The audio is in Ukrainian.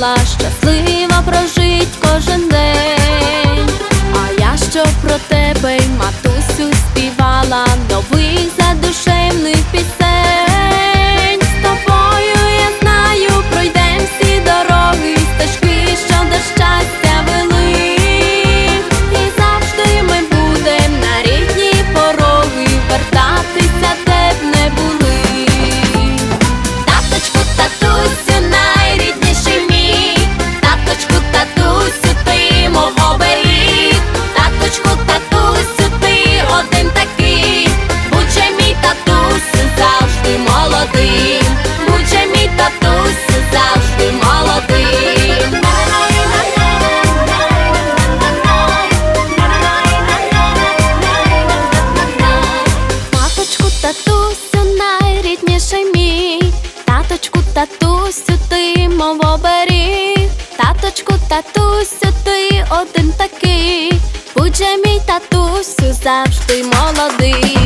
мала, щаслива прожила. Таточку, татусю, ти мов оберіг Таточку, татусю, ти один такий, будь же мій татусю завжди молодий.